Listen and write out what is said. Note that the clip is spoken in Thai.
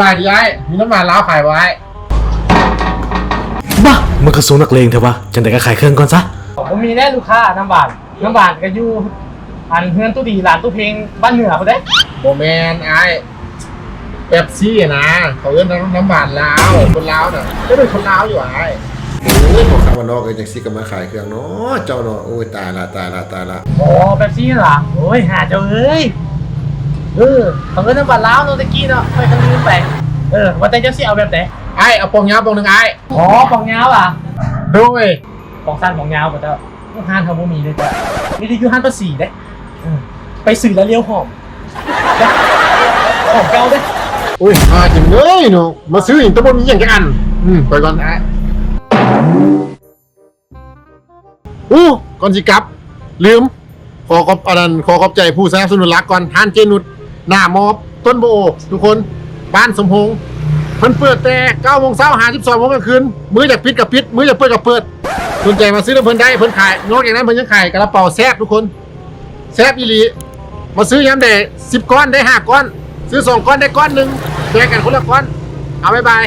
บายดีไอ้มีน้ำมันล้าวขายไว้บ้ามันก็สูงนักเลงเถอะวะจังแต่ก็ขายเครื่องก่อนซะผมมีแน่ลูกค้าน้ำบานน้ำบานก็อยู่อันเฮือนตู้ดีร้านตู้เพลงบ้านเหนือเขาได้โมแมนไอ้เป๊ปซี่นะเขาเอื้อนน้ำน้ำบานลาวคนลาวน่ะก็เป็นคนลาวอยู่ไอ้โอ้ยพอข้าวมันนอกเอ้ยจังซี่ก็มาขายเครื่องเนาะเจ้าเนาะโอ้ยตายละตายละตายละอ๋อแบบนี้เหรอโอ้ยหาเจ้าเอ้ย เออเขาเอิ้นน้ำบานล้าวโนตะกี้เนาะไปกันลืมไปเออว่าแต่เจ้าสิเอาแบบไหนไอ้เอาปองยาวปองหนึ่งไอ้อ๋อปองยาวอะด้วยปองสั้นปองยาวก็จะลูกห้านเขาบ่มีเลยจ้ะมีที่อยู่ห้านภาษีเด้เออไปสื่อแล้วเลี้ยวหอมเด้หอมเก่าเด้อุ้ยมาจริงเลยเนาะมาซื้ออีกตะบนมีอย่างกันอืมไปก่อนไอ้อู้ก่อนสิกลับ ลืม ขอขอบอันนั้นขอขอบใจผู้สนับสนุนหลักก่อนทานเจนุด หน้ามอบต้นโบโอทุกคนบ้านสมพงษ์เพิ่นเปิดแต่9โมงเช้าหา12โมงกลางคืนมื้อจากปิดกับปิดมื้อจากเปิดกับเปิดสนใจมาซื้อน้วเพิ่นได้เพิ่นขายนอกจากนั้นเพิ่นยังขายกระเป๋าแซบทุกคนแซบอีหลีมาซื้อยามเด10ก้อนได้5ก้อน ซื้อ2ก้อนได้ก้อนหนึ่งแจกกันคนละก้อน เอาบ๊ายบาย